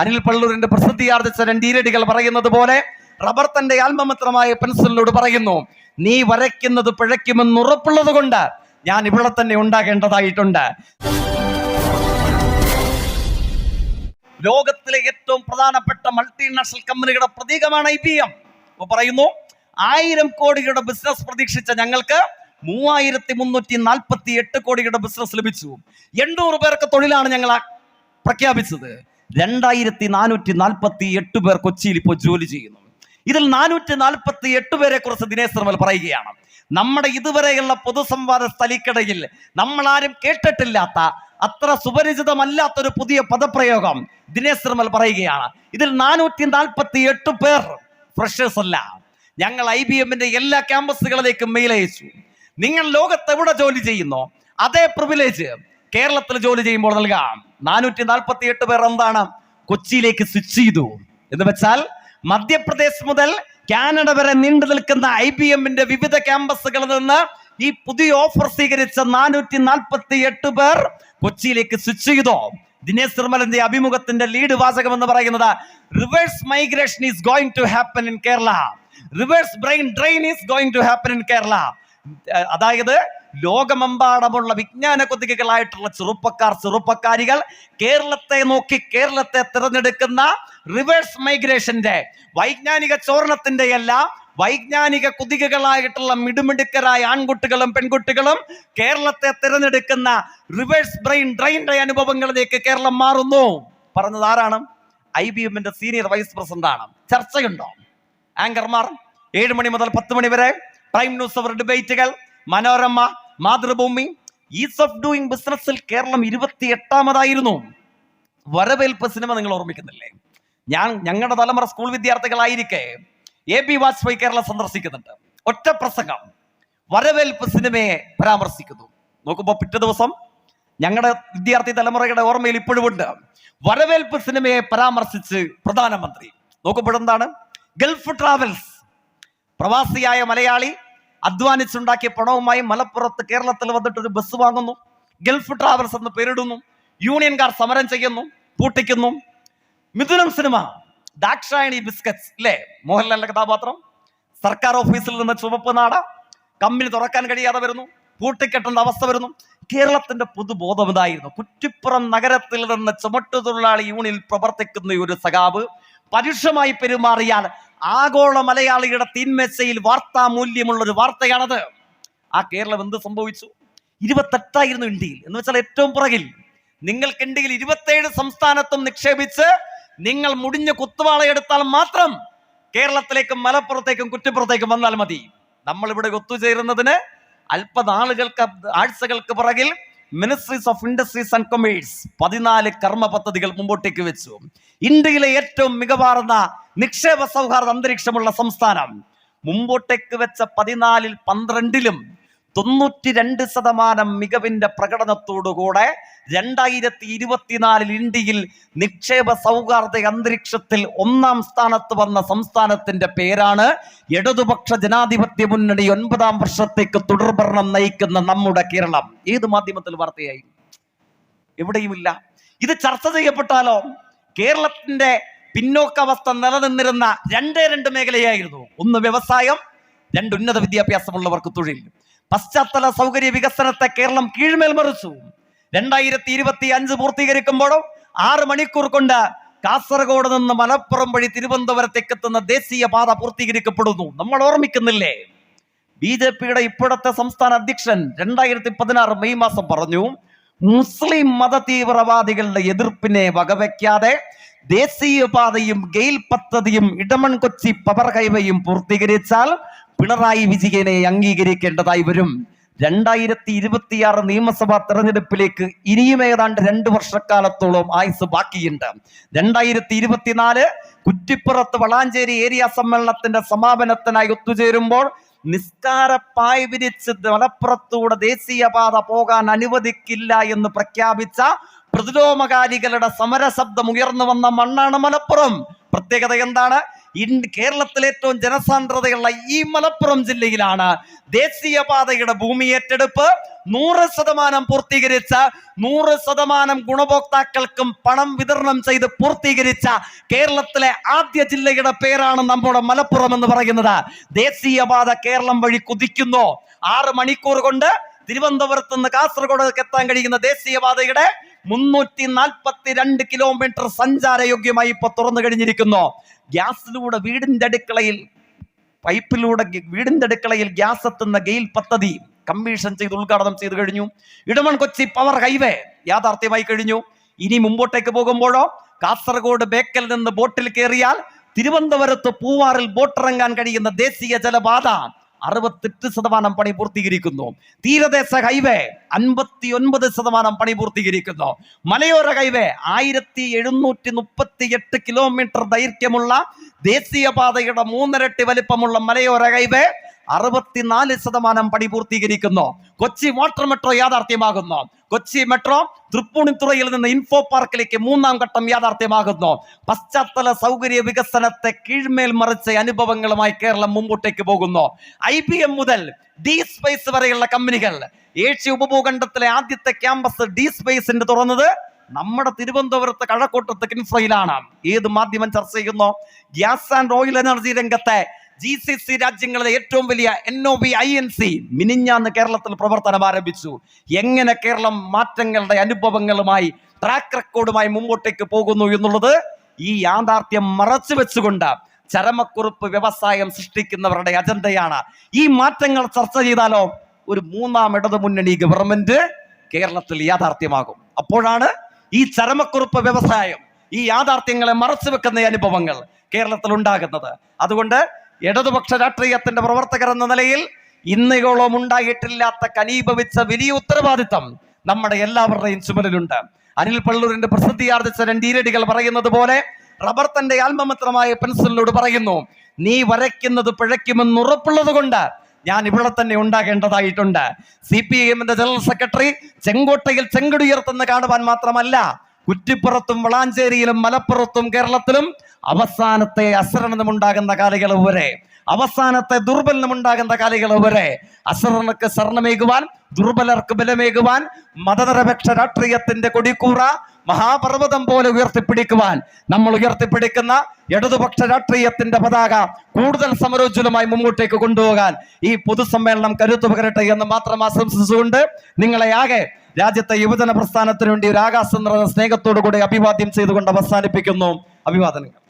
അനിൽ പള്ളൂരിന്റെ പ്രസിദ്ധിയാർജിച്ച രണ്ടീരടികൾ പറയുന്നത് പോലെ റബ്ബർ തന്റെ ആത്മമിത്രമായ പെൻസിലിനോട് പറയുന്നു നീ വരയ്ക്കുന്നത് പിഴയ്ക്കുമെന്ന് ഉറപ്പുള്ളത് കൊണ്ട് ഞാൻ ഇവിടെ തന്നെ ഉണ്ടാകേണ്ടതായിട്ടുണ്ട്. ലോകത്തിലെ ഏറ്റവും പ്രധാനപ്പെട്ട മൾട്ടിനാഷണൽ കമ്പനികളുടെ പ്രതീകമാണ് ഐ പി എം. അപ്പൊ പറയുന്നു ആയിരം കോടിയുടെ ബിസിനസ് പ്രതീക്ഷിച്ച ഞങ്ങൾക്ക് മൂവായിരത്തി മുന്നൂറ്റി നാൽപ്പത്തി എട്ട് കോടിയുടെ ബിസിനസ് ലഭിച്ചു. എണ്ണൂറ് പേർക്ക് തൊഴിലാണ് ഞങ്ങൾ പ്രഖ്യാപിച്ചത്. രണ്ടായിരത്തി നാനൂറ്റി നാൽപ്പത്തി എട്ട് പേർ കൊച്ചിയിൽ ഇപ്പോൾ ജോലി ചെയ്യുന്നു. ഇതിൽ നാനൂറ്റി നാൽപ്പത്തി എട്ട് പേരെ കുറിച്ച് ദിനേശ് നിർമ്മൽ പറയുകയാണ്. നമ്മുടെ ഇതുവരെയുള്ള പൊതുസംവാദ സ്ഥലിക്കിടയിൽ നമ്മൾ ആരും കേട്ടിട്ടില്ലാത്ത അത്ര സുപരിചിതമല്ലാത്തൊരു പുതിയ പദപ്രയോഗം ദിനേശ് നിർമ്മൽ പറയുകയാണ്. ഇതിൽ നാനൂറ്റി നാൽപ്പത്തി എട്ട് പേർ ഫ്രഷേഴ്സ് അല്ല. ഞങ്ങൾ ഐ ബി എമ്മിന്റെ എല്ലാ ക്യാമ്പസുകളിലേക്കും മെയിൽ അയച്ചു. നിങ്ങൾ ലോകത്ത് എവിടെ ജോലി ചെയ്യുന്നോ അതേ പ്രിവിലേജ് കേരളത്തിൽ ജോലി ചെയ്യുമ്പോൾ നൽകാം. നാനൂറ്റി നാൽപ്പത്തി എട്ട് പേർ എന്താണ് കൊച്ചിയിലേക്ക് സ്വിച്ച് ചെയ്തു. എന്ന് വെച്ചാൽ മധ്യപ്രദേശ് മുതൽ കാനഡ വരെ നീണ്ടു നിൽക്കുന്ന ഐ ബി എമ്മിന്റെ വിവിധ ക്യാമ്പസുകളിൽ നിന്ന് ഈ പുതിയ ഓഫർ സ്വീകരിച്ച നാനൂറ്റി നാൽപ്പത്തി എട്ട് പേർ കൊച്ചിയിലേക്ക് സ്വിച്ച് ചെയ്തോ. ദിനേശ് നിർമ്മലിന്റെ അഭിമുഖത്തിന്റെ ലീഡ് വാചകം എന്ന് പറയുന്നത് reverse migration is going to happen in Kerala reverse brain drain is going to happen in Kerala അതായത് ലോകമെമ്പാടുമുള്ള വിജ്ഞാന കൊതികളായിട്ടുള്ള ചെറുപ്പക്കാർ ചെറുപ്പക്കാരികൾ കേരളത്തെ നോക്കി കേരളത്തെ തിരഞ്ഞെടുക്കുന്ന റിവേഴ്സ് മൈഗ്രേഷന്റെ വൈജ്ഞാനിക ചോരണത്തിന്റെ എല്ലാം വൈജ്ഞാനിക കുതികകളായിട്ടുള്ള മിടുമിടുക്കരായ ആൺകുട്ടികളും പെൺകുട്ടികളും കേരളത്തെ തിരഞ്ഞെടുക്കുന്ന റിവേഴ്സ് ബ്രെയിൻ ഡ്രെയിന്റെ അനുഭവങ്ങളിലേക്ക് കേരളം മാറുന്നു. പറഞ്ഞത് ആരാണ്? ഐ ബി എമ്മിന്റെ സീനിയർ വൈസ് പ്രസിഡന്റ് ആണ് ചർച്ചയുണ്ടോ? ആങ്കർമാർ ഏഴ് മണി മുതൽ പത്ത് മണി വരെ prime news hour ഡിബേറ്റുകൾ Manorama Mathrubhumi ease of doing ബിസിനസ്സിൽ കേരളം ഇരുപത്തി എട്ടാമതായിരുന്നു വരവേൽപ്പ് സിനിമ നിങ്ങൾ ഓർമ്മിക്കുന്നില്ലേ? ഞാൻ ഞങ്ങളുടെ തലമുറ സ്കൂൾ വിദ്യാർത്ഥികളായിരിക്കെ എ ബി വാജ്പേയി കേരളം സന്ദർശിക്കുന്നുണ്ട്. ഒറ്റ പ്രസംഗം. വരവേൽപ്പ് സിനിമയെ പരാമർശിക്കുന്നു. നോക്കുമ്പോൾ പിറ്റേ ദിവസം ഞങ്ങളുടെ വിദ്യാർത്ഥി തലമുറയുടെ ഓർമ്മയിൽ ഇപ്പോഴും ഉണ്ട് വരവേൽപ്പ് സിനിമയെ പരാമർശിച്ച് പ്രധാനമന്ത്രി. നോക്കുമ്പോഴെന്താണ്? ഗൾഫ് ട്രാവൽസ് പ്രവാസിയായ മലയാളി അധ്വാനിച്ചുണ്ടാക്കിയ പണവുമായി മലപ്പുറത്ത് കേരളത്തിൽ വന്നിട്ട് ഒരു ബസ് വാങ്ങുന്നു. ഗൾഫ് ട്രാവൽസ് എന്ന് പേരിടുന്നു. യൂണിയൻകാർ സമരം ചെയ്യുന്നു പൂട്ടിക്കുന്നു. മിഥുനം സിനിമ ദാക്ഷായണി ബിസ്ക്കറ്റ്സ് ഇല്ലേ മോഹൻലാലിന്റെ കഥാപാത്രം. സർക്കാർ ഓഫീസിൽ നിന്ന് ചുവപ്പ് നാട. കമ്പനി തുറക്കാൻ കഴിയാതെ വരുന്നു. പൂട്ടിക്കെട്ടേണ്ട അവസ്ഥ വരുന്നു. കേരളത്തിന്റെ പൊതുബോധം ഇതായിരുന്നു. കുറ്റിപ്പുറം നഗരത്തിൽ നിന്ന് ചുമട്ടുതൊഴിലാളി യൂണിയനിൽ പ്രവർത്തിക്കുന്ന ഒരു സഖാവ് പരുഷമായി പെരുമാറിയാൽ ആഗോള മലയാളിയുടെ തീന്മേശയിൽ വാർത്താ മൂല്യമുള്ള ഒരു വാർത്തയാണത്. ആ കേരളം എന്ത് സംഭവിച്ചു? ഇരുപത്തെട്ടായിരുന്നു ഇന്ത്യയിൽ. എന്ന് വെച്ചാൽ ഏറ്റവും പുറകിൽ. നിങ്ങൾക്ക് ഇന്ത്യയിൽ ഇരുപത്തേഴ് സംസ്ഥാനത്തും നിക്ഷേപിച്ച് നിങ്ങൾ മുടിഞ്ഞ കുത്തുവാളയെടുത്താൽ മാത്രം കേരളത്തിലേക്കും മലപ്പുറത്തേക്കും കുറ്റിപ്പുറത്തേക്കും വന്നാൽ മതി. നമ്മൾ ഇവിടെ ഒത്തുചേരുന്നതിന് അല്പനാളുകൾക്ക് ആഴ്ചകൾക്ക് പുറകിൽ ministries of industries and commerce പതിനാല് കർമ്മ പദ്ധതികൾ മുമ്പോട്ടേക്ക് വെച്ചു. ഇന്ത്യയിലെ ഏറ്റവും മികവാർന്ന നിക്ഷേപ സൗഹാർദ്ദ അന്തരീക്ഷമുള്ള സംസ്ഥാനം മുമ്പോട്ടേക്ക് വെച്ച പതിനാലിൽ പന്ത്രണ്ടിലും തൊണ്ണൂറ്റി രണ്ട് ശതമാനം മികവിന്റെ പ്രകടനത്തോടുകൂടെ രണ്ടായിരത്തി ഇരുപത്തിനാലിൽ ഇന്ത്യയിൽ നിക്ഷേപ സൗഹാർദ്ദ അന്തരീക്ഷത്തിൽ ഒന്നാം സ്ഥാനത്ത് വന്ന സംസ്ഥാനത്തിന്റെ പേരാണ് ഇടതുപക്ഷ ജനാധിപത്യ മുന്നണി ഒൻപതാം വർഷത്തേക്ക് തുടർഭരണം നയിക്കുന്ന നമ്മുടെ കേരളം. ഏത് മാധ്യമത്തിൽ വാർത്തയായി? എവിടെയുമില്ല. ഇത് ചർച്ച ചെയ്യപ്പെട്ടാലോ? കേരളത്തിന്റെ പിന്നോക്കാവസ്ഥ നിലനിന്നിരുന്ന രണ്ടേ രണ്ട് മേഖലയായിരുന്നു. ഒന്ന് വ്യവസായം രണ്ട് ഉന്നത വിദ്യാഭ്യാസമുള്ളവർക്ക് തൊഴിൽ. പശ്ചാത്തല സൗകര്യ വികസനത്തെ കേരളം കീഴ്മേൽ മറിച്ചു രണ്ടായിരത്തി ഇരുപത്തി അഞ്ച് പൂർത്തീകരിക്കുമ്പോഴോ ആറ് മണിക്കൂർ കൊണ്ട് കാസർഗോഡ് നിന്ന് മലപ്പുറം വഴി തിരുവനന്തപുരത്തേക്ക് എത്തുന്ന ദേശീയ പാത പൂർത്തീകരിക്കപ്പെടുന്നു. നമ്മൾ ഓർമ്മിക്കുന്നില്ലേ? ബി ജെ പിയുടെ ഇപ്പോഴത്തെ സംസ്ഥാന അധ്യക്ഷൻ രണ്ടായിരത്തി പതിനാറ് മെയ് മാസം പറഞ്ഞു മുസ്ലിം മത തീവ്രവാദികളുടെ എതിർപ്പിനെ ദേശീയ പാതയും ഗെയിൽ പദ്ധതിയും ഇടമൺ കൊച്ചി പവർ ഹൈവേയും പൂർത്തീകരിച്ചാൽ പിണറായി വിജയനെ അംഗീകരിക്കേണ്ടതായി വരും. രണ്ടായിരത്തി ഇരുപത്തിയാറ് നിയമസഭാ തെരഞ്ഞെടുപ്പിലേക്ക് ഇനിയും ഏതാണ്ട് രണ്ട് വർഷക്കാലത്തോളം ആയുസ് ബാക്കിയുണ്ട്. രണ്ടായിരത്തി ഇരുപത്തിനാല് കുറ്റിപ്പുറത്ത് വളാഞ്ചേരി ഏരിയ സമ്മേളനത്തിന്റെ സമാപനത്തിനായി ഒത്തുചേരുമ്പോൾ നിസ്കാര പായ് വിരിച്ച് മലപ്പുറത്തൂടെ ദേശീയപാത പോകാൻ അനുവദിക്കില്ല എന്ന് പ്രഖ്യാപിച്ച പ്രതിലോമകാരികളുടെ സമരശബ്ദം ഉയർന്നു വന്ന മണ്ണാണ് മലപ്പുറം. പ്രത്യേകത എന്താണ്? കേരളത്തിലെ ഏറ്റവും ജനസാന്ദ്രതയുള്ള ഈ മലപ്പുറം ജില്ലയിലാണ് ദേശീയപാതയുടെ ഭൂമി ഏറ്റെടുപ്പ്. നൂറ് ശതമാനം പൂർത്തീകരിച്ച നൂറ് ശതമാനം ഗുണഭോക്താക്കൾക്കും പണം വിതരണം ചെയ്ത് പൂർത്തീകരിച്ച കേരളത്തിലെ ആദ്യ ജില്ലയുടെ പേരാണ് നമ്മുടെ മലപ്പുറം എന്ന് പറയുന്നത്. ദേശീയപാത കേരളം വഴി കുതിക്കുന്നു. ആറ് മണിക്കൂർ കൊണ്ട് തിരുവനന്തപുരത്ത് നിന്ന് കാസർഗോഡേക്ക് എത്താൻ കഴിയുന്ന ദേശീയപാതയുടെ മുന്നൂറ്റി നാൽപ്പത്തി രണ്ട് കിലോമീറ്റർ സഞ്ചാരയോഗ്യമായി ഇപ്പൊ തുറന്നു കഴിഞ്ഞിരിക്കുന്നു. ഗ്യാസിലൂടെ വീടിന്റെ അടുക്കളയിൽ പൈപ്പിലൂടെ വീടിന്റെ അടുക്കളയിൽ ഗ്യാസ് എത്തുന്ന ഗെയിൽ പദ്ധതി കമ്മീഷൻ ചെയ്ത് ഉദ്ഘാടനം ചെയ്തു കഴിഞ്ഞു. ഇടമൺ കൊച്ചി പവർ ഹൈവേ യാഥാർത്ഥ്യമായി കഴിഞ്ഞു. ഇനി മുമ്പോട്ടേക്ക് പോകുമ്പോഴോ? കാസർഗോഡ് ബേക്കൽ നിന്ന് ബോട്ടിൽ കയറിയാൽ തിരുവനന്തപുരത്ത് പൂവാറിൽ ബോട്ടിറങ്ങാൻ കഴിയുന്ന ദേശീയ ജലപാത അറുപത്തെട്ട് ശതമാനം പണി പൂർത്തീകരിക്കുന്നു. തീരദേശ ഹൈവേ അൻപത്തി ഒൻപത് ശതമാനം പണി പൂർത്തീകരിക്കുന്നു. മലയോര ഹൈവേ ആയിരത്തി എഴുന്നൂറ്റി മുപ്പത്തി എട്ട് കിലോമീറ്റർ ദൈർഘ്യമുള്ള ദേശീയപാതയുടെ മൂന്നരട്ടി വലിപ്പമുള്ള മലയോര ഹൈവേ അറുപത്തിനാല് ശതമാനം പണി പൂർത്തീകരിക്കുന്നു. കൊച്ചി വാട്ടർ മെട്രോ യാഥാർത്ഥ്യമാകുന്നു. കൊച്ചി മെട്രോ തൃപ്പൂണിത്തുറയിൽ നിന്ന് ഇൻഫോ പാർക്കിലേക്ക് മൂന്നാം ഘട്ടം യാഥാർത്ഥ്യമാകുന്നു. പശ്ചാത്തല സൗകര്യ വികസനത്തെ കീഴ്മേൽ മറിച്ച അനുഭവങ്ങളുമായി കേരളം മുമ്പോട്ടേക്ക് പോകുന്നു. ഐ ബി എം മുതൽ ഡി സ്പേസ് വരെയുള്ള കമ്പനികൾ ഏഷ്യ ഉപഭൂഖണ്ഡത്തിലെ ആദ്യത്തെ ക്യാമ്പസ് ഡി സ്പേസിന്റെ തുറന്നത് നമ്മുടെ തിരുവനന്തപുരത്ത് കഴക്കൂട്ടത്ത് കിൻഫ്രയിലാണ്. ഏത് മാധ്യമം ചർച്ച ചെയ്യുന്നു? ഗ്യാസ് ആൻഡ് ഓയിൽ എനർജി രംഗത്തെ ജി സി സി രാജ്യങ്ങളിലെ ഏറ്റവും വലിയ N O B I N C കേരളത്തിൽ പ്രവർത്തനം ആരംഭിച്ചു. എങ്ങനെ കേരളം മാറ്റങ്ങളുടെ അനുഭവങ്ങളുമായി ട്രാക്ക് റെക്കോർഡുമായി മുമ്പോട്ടേക്ക് പോകുന്നു എന്നുള്ളത് ഈ യാഥാർത്ഥ്യം മറച്ചു വെച്ചുകൊണ്ട് ചരമക്കുറിപ്പ് വ്യവസായം സൃഷ്ടിക്കുന്നവരുടെ അജണ്ടയാണ്. ഈ മാറ്റങ്ങൾ ചർച്ച ചെയ്താലോ ഒരു മൂന്നാം ഇടതു മുന്നണി ഗവൺമെന്റ് കേരളത്തിൽ യാഥാർത്ഥ്യമാകും. അപ്പോഴാണ് ഈ ചരമക്കുറിപ്പ് വ്യവസായം ഈ യാഥാർത്ഥ്യങ്ങളെ മറച്ചു വെക്കുന്ന അനുഭവങ്ങൾ കേരളത്തിൽ ഉണ്ടാകുന്നത്. അതുകൊണ്ട് ഇടതുപക്ഷ രാഷ്ട്രീയത്തിന്റെ പ്രവർത്തകർ എന്ന നിലയിൽ ഇന്നയോളം ഉണ്ടായിട്ടില്ലാത്ത കനീഭവിച്ച വലിയ ഉത്തരവാദിത്തം നമ്മുടെ എല്ലാവരുടെയും ചുമലിലുണ്ട്. അനിൽ പള്ളൂരിന്റെ പ്രസിദ്ധിയാർജിച്ച രണ്ടീരടികൾ പറയുന്നത് പോലെ റബ്ബർ തന്റെ ആത്മമിത്രമായ പെൻസിലിനോട് പറയുന്നു നീ വരയ്ക്കുന്നത് പിഴയ്ക്കുമെന്ന് ഉറപ്പുള്ളത് കൊണ്ട് ഞാൻ ഇവിടെ തന്നെ ഉണ്ടാകേണ്ടതായിട്ടുണ്ട്. സി പി ഐ എമ്മിന്റെ ജനറൽ സെക്രട്ടറി ചെങ്കോട്ടയിൽ ചെങ്കടുയർത്തുന്ന കാണുവാൻ മാത്രമല്ല കുറ്റിപ്പുറത്തും വളാഞ്ചേരിയിലും മലപ്പുറത്തും കേരളത്തിലും അവസാനത്തെ അസരണമുണ്ടാകുന്ന കാലികൾ വരെ അവസാനത്തെ ദുർബലനമുണ്ടാകുന്ന കാലികൾ വരെ അസരണക്ക് ശരണമേകുവാൻ ദുർബലർക്ക് ബലമേകുവാൻ മതനിരപേക്ഷ രാഷ്ട്രീയത്തിന്റെ കൊടിക്കൂറ മഹാപർവതം പോലെ ഉയർത്തിപ്പിടിക്കുവാൻ നമ്മൾ ഉയർത്തിപ്പിടിക്കുന്ന ഇടതുപക്ഷ രാഷ്ട്രീയത്തിന്റെ പതാക കൂടുതൽ സമരോജ്വലമായി മുമ്പോട്ടേക്ക് കൊണ്ടുപോകാൻ ഈ പൊതുസമ്മേളനം കരുത്തു പകരട്ടെ എന്ന് മാത്രം ആശംസിച്ചുകൊണ്ട് നിങ്ങളെ ആകെ രാജ്യത്തെ യുവജന പ്രസ്ഥാനത്തിനു വേണ്ടി ഒരു ആകാശം നിറഞ്ഞ സ്നേഹത്തോടു കൂടി അഭിവാദ്യം ചെയ്തുകൊണ്ട് അവസാനിപ്പിക്കുന്നു. അഭിവാദനങ്ങൾ.